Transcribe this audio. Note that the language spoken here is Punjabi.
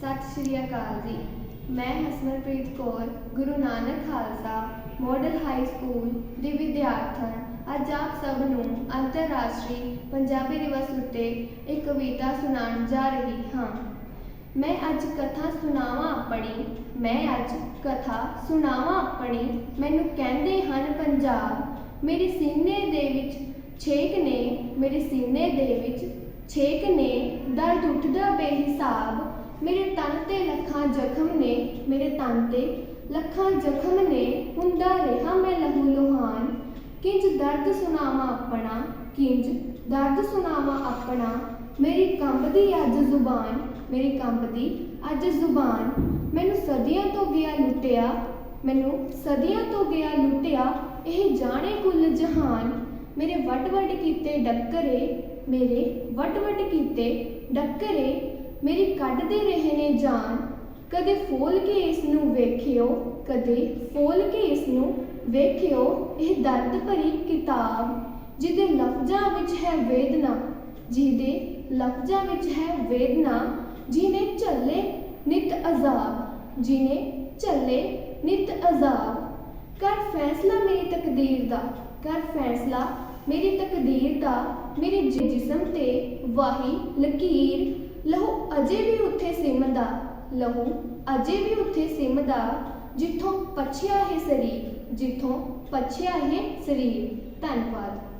ਸਤਿ ਸ਼੍ਰੀ ਅਕਾਲ ਜੀ। ਮੈਂ Hasmanpreet Kaur, Guru Nanak Khalsa model high school ਦੀ ਵਿਦਿਆਰਥਣ। ਅੱਜ ਆਪ ਸਭ ਨੂੰ ਅੰਤਰਰਾਸ਼ਟਰੀ ਪੰਜਾਬੀ ਦਿਵਸ ਉੱਤੇ ਇੱਕ ਕਵਿਤਾ ਸੁਣਾਉਣ ਜਾ ਰਹੀ ਹਾਂ। ਮੈਂ ਅੱਜ ਕਥਾ ਸੁਣਾਵਾਂ ਆਪਣੀ ਮੈਂ ਅੱਜ ਕਥਾ ਸੁਣਾਵਾਂ ਆਪਣੀ ਮੈਨੂੰ ਕਹਿੰਦੇ ਹਨ ਪੰਜਾਬ, ਮੇਰੇ ਸੀਨੇ ਦੇ ਵਿੱਚ ਛੇਕ ਨੇ, ਮੇਰੇ ਸੀਨੇ ਦੇ ਵਿੱਚ ਛੇਕ ਨੇ, ਦਰਦ ਉੱਠਦਾ ਬੇਹਿਸਾਬ। ਮੇਰੇ ਤਨ ਤੇ ਲੱਖਾਂ ਜ਼ਖਮ ਨੇ, ਮੇਰੇ ਤਨ ਤੇ ਲੱਖਾਂ ਜ਼ਖਮ ਨੇ, ਹੁੰਦਾ ਰਿਹਾ ਮੈਂ ਲਹੂ ਲੋਹਾਨ। ਕਿੰਜ ਦਰਦ ਸੁਣਾਵਾਂ ਆਪਣਾ, ਕਿੰਜ ਦਰਦ ਸੁਣਾਵਾਂ ਆਪਣਾ, ਮੇਰੀ ਕੰਬਦੀ ਅੱਜ ਜ਼ੁਬਾਨ, ਮੇਰੀ ਕੰਬਦੀ ਅੱਜ ਜ਼ੁਬਾਨ। ਮੈਨੂੰ ਸਦੀਆਂ ਤੋਂ ਗਿਆ ਲੁੱਟਿਆ, ਮੈਨੂੰ ਸਦੀਆਂ ਤੋਂ ਗਿਆ ਲੁੱਟਿਆ, ਇਹ ਜਾਣੇ ਕੁੱਲ ਜਹਾਨ। ਮੇਰੇ ਵੱਡ ਵੱਡ ਕੀਤੇ ਡੱਕਰੇ, ਮੇਰੇ ਵੱਡ ਵੱਡ ਕੀਤੇ ਡੱਕਰੇ ਕੱਢਦੇ ਰਹੇ ਨੇ ਜਾਨ। ਕਦੇ ਫੋਲ ਕੇ ਇਸ ਨੂੰ ਵੇਖਿਓ, ਕਦੇ ਫੋਲ ਕੇ ਇਸ ਨੂੰ ਵੇਖਿਓ, ਇਹ ਦਰਦ ਭਰੀ ਕਿਤਾਬ, ਜਿਹਦੇ ਲਫ਼ਜ਼ਾਂ ਵਿੱਚ ਹੈ ਵੇਦਨਾ, ਜਿਹਦੇ ਲਫ਼ਜ਼ਾਂ ਵਿੱਚ ਹੈ ਵੇਦਨਾ, ਜਿਹਨੇ ਝੱਲੇ ਨਿਤ ਅਜ਼ਾਬ, ਜਿਹਨੇ ਝੱਲੇ ਨਿਤ ਅਜ਼ਾਬ। ਕਰ ਫੈਸਲਾ ਮੇਰੀ ਤਕਦੀਰ ਦਾ, ਕਰ ਫੈਸਲਾ ਮੇਰੀ ਤਕਦੀਰ ਦਾ, ਮੇਰੇ ਜਿਸਮ ਤੇ ਵਾਹੀ ਲਕੀਰ। ਲਹੂ ਅਜੇ ਵੀ ਉੱਥੇ ਸਿਮਦਾ ਲਹੂ ਅਜੇ ਵੀ ਉੱਥੇ ਸਿਮਦਾ ਜਿੱਥੋਂ ਪਛਿਆ ਹੈ ਸਰੀਰ, ਜਿੱਥੋਂ ਪਛਿਆ ਹੈ ਸਰੀਰ। ਧੰਨਵਾਦ।